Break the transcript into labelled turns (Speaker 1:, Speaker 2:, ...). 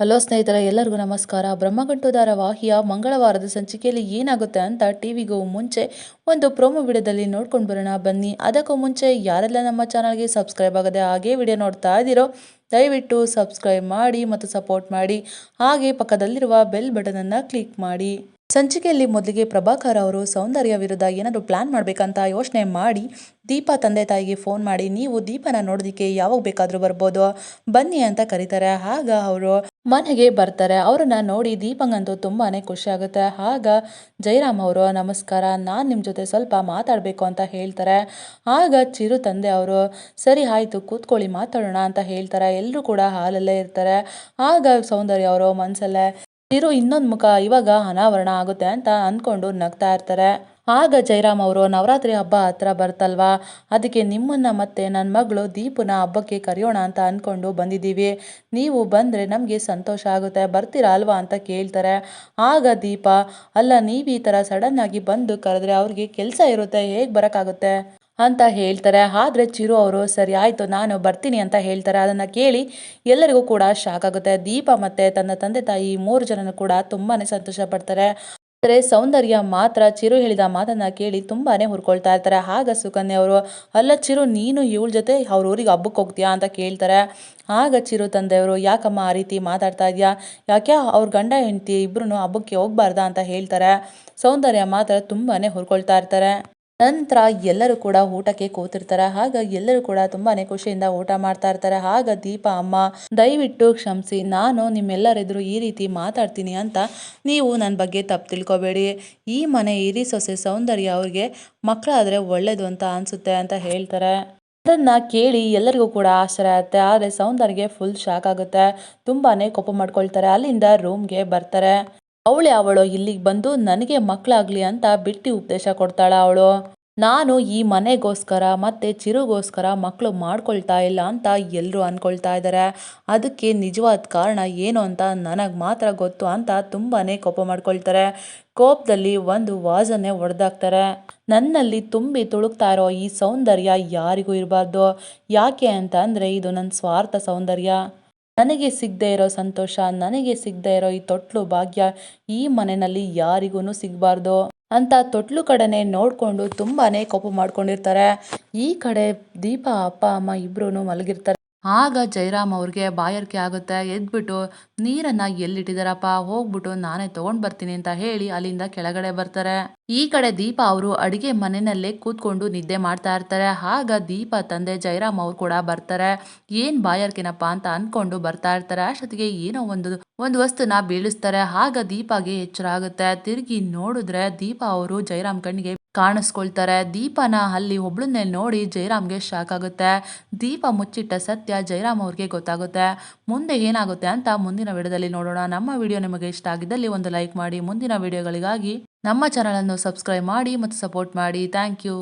Speaker 1: Hello ಸ್ನೇಹಿತರೆ, ಎಲ್ಲರಿಗೂ ನಮಸ್ಕಾರ. ಬ್ರಹ್ಮಗಂಟು ಧಾರಾವಾಹಿಯ ಮಂಗಳವಾರದ ಸಂಚಿಕೆಯಲ್ಲಿ ಏನಾಗುತ್ತೆ ಅಂತ ಟಿವಿಗೂ ಮುಂಚೆ ಒಂದು ಪ್ರೋಮೋ ವಿಡಿಯೋದಲ್ಲಿ ನೋಡ್ಕೊಂಡು ಬರೋಣ. ಬನ್ನಿ. ಅದಕ್ಕೂ ಮುಂಚೆ ಯಾರೆಲ್ಲ ನಮ್ಮ ಚಾನಲ್ಗೆ ಸಬ್ಸ್ಕ್ರೈಬ್ ಆಗದೆ ಹಾಗೆ ವಿಡಿಯೋ ನೋಡ್ತಾ ಇದ್ದೀರೋ, ದಯವಿಟ್ಟು ಸಬ್ಸ್ಕ್ರೈಬ್ ಮಾಡಿ ಮತ್ತು ಸಪೋರ್ಟ್ ಮಾಡಿ. ಹಾಗೆ ಪಕ್ಕದಲ್ಲಿರುವ ಬೆಲ್ ಬಟನನ್ನು ಕ್ಲಿಕ್ ಮಾಡಿ. ಸಂಚಿಕೆಯಲ್ಲಿ ಮೊದಲಿಗೆ ಪ್ರಭಾಕರ್ ಅವರು ಸೌಂದರ್ಯ ವಿರುದ್ಧ ಏನಾದರೂ ಪ್ಲಾನ್ ಮಾಡಬೇಕಂತ ಯೋಚನೆ ಮಾಡಿ ದೀಪಾ ತಂದೆ ತಾಯಿಗೆ ಫೋನ್ ಮಾಡಿ, ನೀವು ದೀಪನ ನೋಡೋದಕ್ಕೆ ಯಾವಾಗ ಬೇಕಾದರೂ ಬರ್ಬೋದು? ಬನ್ನಿ ಅಂತ ಕರೀತಾರೆ. ಆಗ ಅವರು ಮನೆಗೆ ಬರ್ತಾರೆ. ಅವರನ್ನ ನೋಡಿ ದೀಪಂಗಂತೂ ತುಂಬಾ ಖುಷಿ ಆಗುತ್ತೆ. ಆಗ ಜಯರಾಮ್ ಅವರು, ನಮಸ್ಕಾರ, ನಾನು ನಿಮ್ಮ ಜೊತೆ ಸ್ವಲ್ಪ ಮಾತಾಡಬೇಕು ಅಂತ ಹೇಳ್ತಾರೆ. ಆಗ ಚಿರು ತಂದೆ ಅವರು, ಸರಿ ಆಯಿತು, ಕೂತ್ಕೊಳ್ಳಿ, ಮಾತಾಡೋಣ ಅಂತ ಹೇಳ್ತಾರೆ. ಎಲ್ಲರೂ ಕೂಡ ಹಾಲಲ್ಲೇ ಇರ್ತಾರೆ. ಆಗ ಸೌಂದರ್ಯ ಅವರು ಮನಸ್ಸಲ್ಲೇ ಚಿರು ಇನ್ನೊಂದು ಮುಖ, ಇವಾಗ ಅನಾವರಣ ಆಗುತ್ತೆ ಅಂತ ಅಂದ್ಕೊಂಡು ನಗ್ತಾ ಇರ್ತಾರೆ. ಆಗ ಜಯರಾಮ್ ಅವರು, ನವರಾತ್ರಿ ಹಬ್ಬ ಹತ್ರ ಬರ್ತಲ್ವಾ? ಅದಕ್ಕೆ ನಿಮ್ಮನ್ನ ಮತ್ತೆ ನನ್ನ ಮಗಳು ದೀಪನ ಹಬ್ಬಕ್ಕೆ ಕರೆಯೋಣ ಅಂತ ಅಂದ್ಕೊಂಡು ಬಂದಿದ್ದೀವಿ. ನೀವು ಬಂದರೆ ನಮಗೆ ಸಂತೋಷ ಆಗುತ್ತೆ. ಬರ್ತೀರಾ ಅಲ್ವಾ ಅಂತ ಕೇಳ್ತಾರೆ. ಆಗ ದೀಪ, ಅಲ್ಲ, ನೀವು ಈ ಥರ ಸಡನ್ನಾಗಿ ಬಂದು ಕರೆದ್ರೆ ಅವ್ರಿಗೆ ಕೆಲಸ ಇರುತ್ತೆ. ಹೇಗೆ ಬರೋಕ್ಕಾಗುತ್ತೆ? ಅಂತ ಹೇಳ್ತಾರೆ. ಆದರೆ ಚಿರು ಅವರು, ಸರಿ ಆಯಿತು, ನಾನು ಬರ್ತೀನಿ ಅಂತ ಹೇಳ್ತಾರೆ. ಅದನ್ನು ಕೇಳಿ ಎಲ್ಲರಿಗೂ ಕೂಡ ಶಾಕ್ ಆಗುತ್ತೆ. ದೀಪ ಮತ್ತು ತನ್ನ ತಂದೆ ತಾಯಿ ಮೂರು ಜನನು ಕೂಡ ತುಂಬಾ ಸಂತೋಷ ಪಡ್ತಾರೆ. ಆದರೆ ಸೌಂದರ್ಯ ಮಾತ್ರ ಚಿರು ಹೇಳಿದ ಮಾತನ್ನ ಕೇಳಿ ತುಂಬಾನೇ ಹುರ್ಕೊಳ್ತಾ ಇರ್ತಾರೆ. ಆಗ ಸುಕನ್ಯೆ ಅವರು, ಅಲ್ಲ ಚಿರು, ನೀನು ಇವಳ ಜೊತೆ ಅವ್ರ ಊರಿಗೆ ಹಬ್ಬಕ್ಕೆ ಹೋಗ್ತೀಯಾ? ಅಂತ ಕೇಳ್ತಾರೆ. ಆಗ ಚಿರು ತಂದೆಯವರು, ಯಾಕಮ್ಮ ಆ ರೀತಿ ಮಾತಾಡ್ತಾ ಇದೆಯಾ? ಯಾಕೆ ಅವ್ರ ಗಂಡ ಹೆಂಡತಿ ಇಬ್ರು ಹಬ್ಬಕ್ಕೆ ಹೋಗ್ಬಾರ್ದಾ? ಅಂತ ಹೇಳ್ತಾರೆ. ಸೌಂದರ್ಯ ಮಾತ್ರ ತುಂಬಾ ಹುರ್ಕೊಳ್ತಾ ಇರ್ತಾರೆ. ನಂತರ ಎಲ್ಲರೂ ಕೂಡ ಊಟಕ್ಕೆ ಕೂತಿರ್ತಾರೆ. ಆಗ ಎಲ್ಲರೂ ಕೂಡ ತುಂಬಾನೇ ಖುಷಿಯಿಂದ ಊಟ ಮಾಡ್ತಾ ಇರ್ತಾರೆ. ಆಗ ದೀಪ, ಅಮ್ಮ, ದಯವಿಟ್ಟು ಕ್ಷಮಿಸಿ. ನಾನು ನಿಮ್ಮೆಲ್ಲರೆದುರು ಈ ರೀತಿ ಮಾತಾಡ್ತೀನಿ ಅಂತ ನೀವು ನನ್ನ ಬಗ್ಗೆ ತಪ್ಪು ತಿಳ್ಕೊಬೇಡಿ. ಈ ಮನೆ ಹಿರಿ ಸೊಸೆ ಸೌಂದರ್ಯ ಅವ್ರಿಗೆ ಮಕ್ಕಳಾದ್ರೆ ಒಳ್ಳೇದು ಅಂತ ಅನ್ಸುತ್ತೆ ಅಂತ ಹೇಳ್ತಾರೆ. ಅದನ್ನ ಕೇಳಿ ಎಲ್ಲರಿಗೂ ಕೂಡ ಆಶ್ಚರ್ಯ ಆಗುತ್ತೆ. ಆದರೆ ಸೌಂದರ್ಯಗೆ ಫುಲ್ ಶಾಕ್ ಆಗುತ್ತೆ. ತುಂಬಾನೇ ಕೋಪ ಮಾಡ್ಕೊಳ್ತಾರೆ. ಅಲ್ಲಿಂದ ರೂಮ್ಗೆ ಬರ್ತಾರೆ. ಅವಳೆ ಅವಳು ಇಲ್ಲಿಗೆ ಬಂದು ನನಗೆ ಮಕ್ಕಳಾಗ್ಲಿ ಅಂತ ಬಿಟ್ಟು ಉಪದೇಶ ಕೊಡ್ತಾಳ ಅವಳು. ನಾನು ಈ ಮನೆಗೋಸ್ಕರ ಮತ್ತು ಚಿರುಗೋಸ್ಕರ ಮಕ್ಕಳು ಮಾಡ್ಕೊಳ್ತಾ ಇಲ್ಲ ಅಂತ ಎಲ್ಲರೂ ಅಂದ್ಕೊಳ್ತಾ ಇದ್ದಾರೆ ಅದಕ್ಕೆ ನಿಜವಾದ ಕಾರಣ ಏನು ಅಂತ ನನಗೆ ಮಾತ್ರ ಗೊತ್ತು ಅಂತ ತುಂಬಾ ಕೋಪ ಮಾಡ್ಕೊಳ್ತಾರೆ. ಕೋಪದಲ್ಲಿ ಒಂದು ವಾಸನೆ ಒಡೆದಾಕ್ತಾರೆ ನನ್ನಲ್ಲಿ ತುಂಬಿ ತುಳುಕ್ತಾ ಇರೋ ಈ ಸೌಂದರ್ಯ ಯಾರಿಗೂ ಇರಬಾರ್ದು. ಯಾಕೆ ಅಂತ ಅಂದರೆ ಇದು ನನ್ನ ಸ್ವಾರ್ಥ ಸೌಂದರ್ಯ. ನನಗೆ ಸಿಗದೆ ಇರೋ ಸಂತೋಷ, ನನಗೆ ಸಿಗದೆ ಇರೋ ಈ ತೊಟ್ಲು ಭಾಗ್ಯ ಈ ಮನೆಯಲ್ಲಿ ಯಾರಿಗೂ ಸಿಗಬಾರ್ದು ಅಂತ ತೊಟ್ಲು ಕಡೆನೆ ನೋಡಿಕೊಂಡು ತುಂಬಾನೇ ಕೋಪ ಮಾಡ್ಕೊಂಡಿರ್ತಾರೆ. ಈ ಕಡೆ ದೀಪ, ಅಪ್ಪ, ಅಮ್ಮ ಇಬ್ಬರೂ ಮಲಗಿರ್ತಾರೆ. ಆಗ ಜಯರಾಮ್ ಅವ್ರಿಗೆ ಬಾಯಾರಿಕೆ ಆಗುತ್ತೆ, ಎದ್ಬಿಟ್ಟು, ನೀರನ್ನ ಎಲ್ಲಿಟ್ಟಿದಾರಪ್ಪ? ಹೋಗ್ಬಿಟ್ಟು ನಾನೇ ತಗೊಂಡ್ ಬರ್ತೀನಿ ಅಂತ ಹೇಳಿ ಅಲ್ಲಿಂದ ಕೆಳಗಡೆ ಬರ್ತಾರೆ. ಈ ಕಡೆ ದೀಪ ಅವರು ಅಡಿಗೆ ಮನೆಯಲ್ಲೇ ಕೂತ್ಕೊಂಡು ನಿದ್ದೆ ಮಾಡ್ತಾ ಇರ್ತಾರೆ. ಆಗ ದೀಪ ತಂದೆ ಜಯರಾಮ್ ಅವ್ರು ಕೂಡ ಬರ್ತಾರೆ. ಏನ್ ಬಾಯಾರಿಕೆನಪ್ಪ? ಅಂತ ಅನ್ಕೊಂಡು ಬರ್ತಾ ಇರ್ತಾರೆ. ಅಷ್ಟೊತ್ತಿಗೆ ಏನೋ ಒಂದು ಒಂದು ವಸ್ತುನ ಬೀಳಿಸ್ತಾರೆ. ಆಗ ದೀಪಾಗೆ ಎಚ್ಚರ ಆಗುತ್ತೆ. ತಿರುಗಿ ನೋಡಿದ್ರೆ ದೀಪ ಅವರು ಜಯರಾಮ್ ಕಣ್ಣಿಗೆ ಕಾಣಿಸ್ಕೊಳ್ತಾರೆ. ದೀಪನ ಅಲ್ಲಿ ಒಬ್ಳನ್ನೇ ನೋಡಿ ಜಯರಾಮ್ಗೆ ಶಾಕ್ ಆಗುತ್ತೆ. ದೀಪ ಮುಚ್ಚಿಟ್ಟ ಸತ್ಯ ಜಯರಾಮ್ ಅವ್ರಿಗೆ ಗೊತ್ತಾಗುತ್ತೆ. ಮುಂದೆ ಏನಾಗುತ್ತೆ ಅಂತ ಮುಂದಿನ ವಿಡಿಯೋದಲ್ಲಿ ನೋಡೋಣ. ನಮ್ಮ ವಿಡಿಯೋ ನಿಮಗೆ ಇಷ್ಟ ಆಗಿದ್ದಲ್ಲಿ ಒಂದು ಲೈಕ್ ಮಾಡಿ. ಮುಂದಿನ ವಿಡಿಯೋಗಳಿಗಾಗಿ ನಮ್ಮ ಚಾನಲನ್ನು ಸಬ್ಸ್ಕ್ರೈಬ್ ಮಾಡಿ ಮತ್ತು ಸಪೋರ್ಟ್ ಮಾಡಿ. Thank you